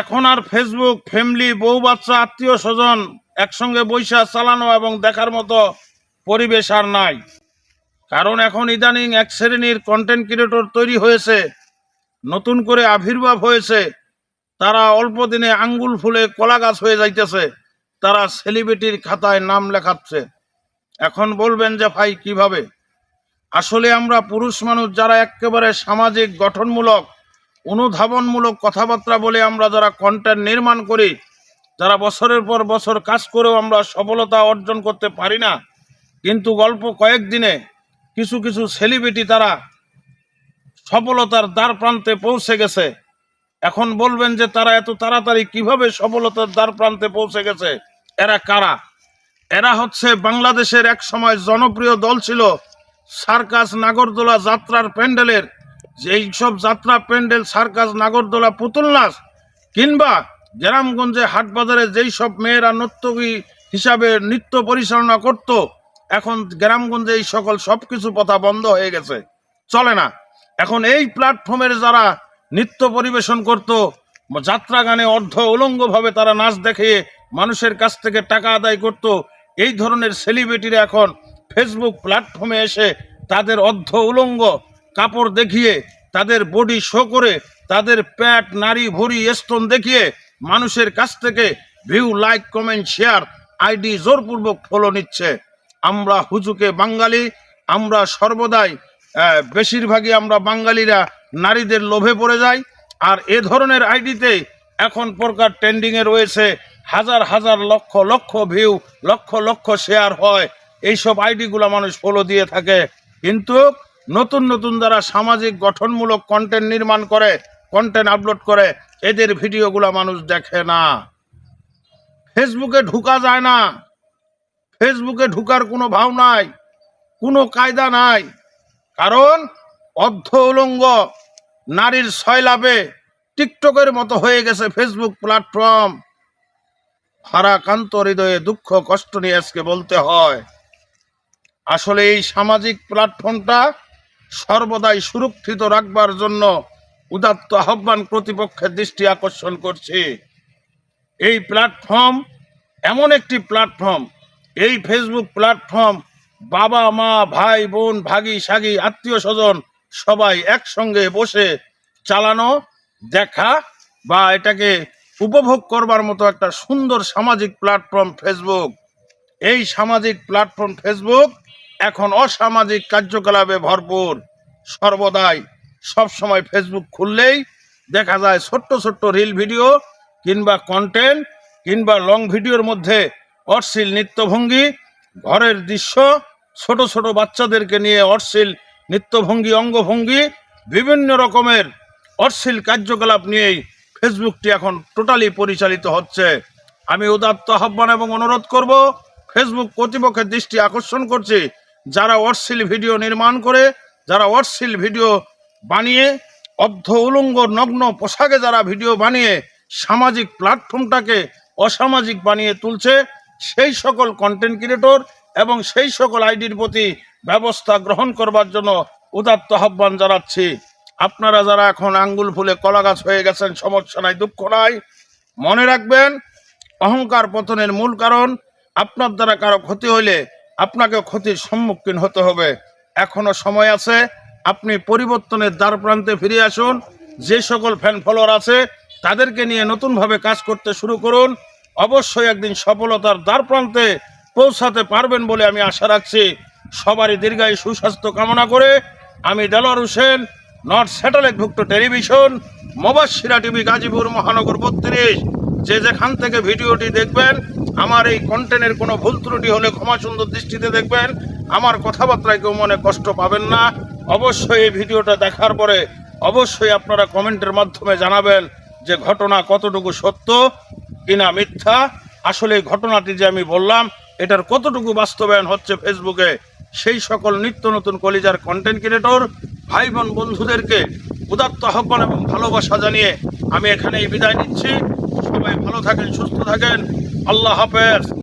এখন আর Facebook family বউ বাচ্চা, আত্মীয় স্বজন একসঙ্গে বৈশা চালানো এবং দেখার মতো পরিবেশ আর নাই। কারণ এখন ইদানিং এক শ্রেণির কন্টেন্ট ক্রিয়েটর তৈরি হয়েছে, নতুন করে আবির্ভাব হয়েছে, তারা অল্প দিনে আঙ্গুল ফুলে কলা গাছ হয়ে যাইতেছে, তারা সেলিব্রিটির খাতায় নাম লেখাচ্ছে। এখন বলবেন যে ভাই, কীভাবে? আসলে আমরা পুরুষ মানুষ যারা একেবারে সামাজিক গঠনমূলক অনুধাবনমূলক কথাবার্তা বলে আমরা যারা কন্টেন্ট নির্মাণ করি, যারা বছরের পর বছর কাজ করেও আমরা সফলতা অর্জন করতে পারি না, কিন্তু গল্প কয়েকদিনে কিছু কিছু সেলিব্রিটি তারা সফলতার দ্বার প্রান্তে পৌঁছে গেছে। এখন বলবেন যে তারা এত তাড়াতাড়ি কীভাবে সফলতার দ্বার প্রান্তে পৌঁছে গেছে? এরা কারা? এরা হচ্ছে বাংলাদেশের এক সময় জনপ্রিয় দল ছিল সার্কাস নাগরদোলা যাত্রার প্যান্ডেলের যেই সব যাত্রা, প্যান্ডেল, সার্কাস, নাগরদোলা পুতুল নাচ কিংবা গ্রামগঞ্জে হাটবাজারে যেই সব মেয়েরা নর্তকী হিসাবে নৃত্য পরিচালনা করত, এখন গ্রামগঞ্জে এই সকল সব কিছু কথা বন্ধ হয়ে গেছে। চলে না। এখন এই প্ল্যাটফর্মের যারা নৃত্য পরিবেশন করত, যাত্রা গানে অর্ধ উলঙ্গভাবে তারা নাচ দেখে মানুষের কাছ থেকে টাকা আদায় করত, এই ধরনের সেলিব্রিটিরা এখন ফেসবুক প্ল্যাটফর্মে এসে তাদের অর্ধ উলঙ্গ কাপড় দেখিয়ে তাদের বডি শো করে তাদের প্যাট নারী ভরি স্তন দেখিয়ে মানুষের কাছ থেকে view like comment share ID জোরপূর্বক ফলো নিচ্ছে। আমরা হুজুকে বাঙালি, আমরা সর্বদাই বেশিরভাগই আমরা বাঙালিরা নারীদের লোভে পড়ে যাই। আর এ ধরনের আইডিতে এখন প্রকার ট্রেন্ডিংয়ে রয়েছে, হাজার হাজার, লক্ষ লক্ষ ভিউ লক্ষ লক্ষ শেয়ার হয়। এইসব আইডিগুলো মানুষ ফলো দিয়ে থাকে। কিন্তু নতুন নতুন যারা সামাজিক গঠনমূলক কন্টেন্ট নির্মাণ করে কন্টেন্ট আপলোড করে, এদের ভিডিওগুলো মানুষ দেখে না। ফেসবুকে ঢুকা যায় না। ফেসবুকে ঢুকার কোনো ভাব নাই, কোনো কায়দা নাই। কারণ অর্ধ উলঙ্গ নারীর ছয়লাভে টিকটকের মতো হয়ে গেছে ফেসবুক প্ল্যাটফর্ম ভারাকান্ত হৃদয়ে দুঃখ, কষ্ট নিয়ে আজকে বলতে হয়। আসলে এই সামাজিক প্ল্যাটফর্মটা সর্বদাই সুরক্ষিত রাখবার জন্য উদাত্ত আহ্বান প্রতিপক্ষের দৃষ্টি আকর্ষণ করছি। এই প্ল্যাটফর্ম এমন একটি প্ল্যাটফর্ম এই ফেসবুক প্ল্যাটফর্ম বাবা, মা, ভাই, বোন, ভাগি, সাগি, আত্মীয় স্বজন সবাই একসঙ্গে বসে চালানো, দেখা বা এটাকে উপভোগ করবার মতো একটা সুন্দর সামাজিক প্ল্যাটফর্ম ফেসবুক এই সামাজিক প্ল্যাটফর্ম ফেসবুক এখন অসামাজিক কার্যকলাপে ভরপুর। সর্বদাই সবসময় ফেসবুক খুললেই দেখা যায় ছোট্ট ছোট্ট রিল ভিডিও কিংবা কন্টেন্ট কিংবা লং ভিডিওর মধ্যে অশ্লীল নৃত্যভঙ্গি, ঘরের দৃশ্য, ছোট ছোট বাচ্চাদেরকে নিয়ে অশ্লীল নৃত্যভঙ্গি, অঙ্গভঙ্গি, বিভিন্ন রকমের অশ্লীল কার্যকলাপ নিয়েই ফেসবুকটি এখন টোটালি পরিচালিত হচ্ছে। আমি উদাত্ত আহ্বান এবং অনুরোধ করব ফেসবুক কর্তৃপক্ষের দৃষ্টি আকর্ষণ করছি যারা অশ্লীল ভিডিও নির্মাণ করে, যারা অশ্লীল ভিডিও বানিয়ে, অর্ধ উলঙ্গ, নগ্ন পোশাকে যারা ভিডিও বানিয়ে সামাজিক প্ল্যাটফর্মটাকে অসামাজিক বানিয়ে তুলছে, সেই সকল কন্টেন্ট ক্রিয়েটর এবং সেই সকল আইডির প্রতি ব্যবস্থা গ্রহণ করবার জন্য উদাত্ত আহ্বান জানাচ্ছি। আপনারা যারা এখন আঙ্গুল ফুলে কলা গাছ হয়ে গেছেন, সমস্যা নাই, দুঃখ নাই, মনে রাখবেন, অহংকার পতনের মূল কারণ আপনার দ্বারা কারও ক্ষতি হইলে আপনাকে ক্ষতির সম্মুখীন হতে হবে। এখনও সময় আছে, আপনি পরিবর্তনের দ্বার প্রান্তে ফিরে আসুন। যে সকল ফ্যান ফলোয়ার আছে, তাদেরকে নিয়ে নতুনভাবে কাজ করতে শুরু করুন। অবশ্যই একদিন সফলতার দ্বার প্রান্তে পৌঁছাতে পারবেন বলে আমি আশা রাখছি। সবারই দীর্ঘায়ু সুস্বাস্থ্য কামনা করে আমি দেলোয়ার হোসেন, নর্থ স্যাটেলাইটভুক্ত টেলিভিশন, মোবাসিরা টিভি গাজীপুর মহানগর বত্রিশ। যে যেখান থেকে ভিডিওটি দেখবেন আমার এই কন্টেন্টের কোনো ভুল ত্রুটি হলে ক্ষমা সুন্দর দৃষ্টিতে দেখবেন। আমার কথাবার্তায় কেউ মনে কষ্ট পাবেন না। অবশ্যই এই ভিডিওটা দেখার পরে অবশ্যই আপনারা কমেন্টের মাধ্যমে জানাবেন যে ঘটনা কতটুকু সত্য কিনা মিথ্যা। আসলে এই ঘটনাটি যে আমি বললাম, এটার কতটুকু বাস্তবায়ন হচ্ছে ফেসবুকে, সেই সকল নিত্য নতুন কলিজার কন্টেন্ট ক্রিয়েটর ভাই বোন বন্ধুদেরকে উদাত্ত আহ্বান এবং ভালোবাসা জানিয়ে আমি এখানেই বিদায় নিচ্ছি। সবাই ভালো থাকেন, সুস্থ থাকেন। আল্লাহ হাফেজ।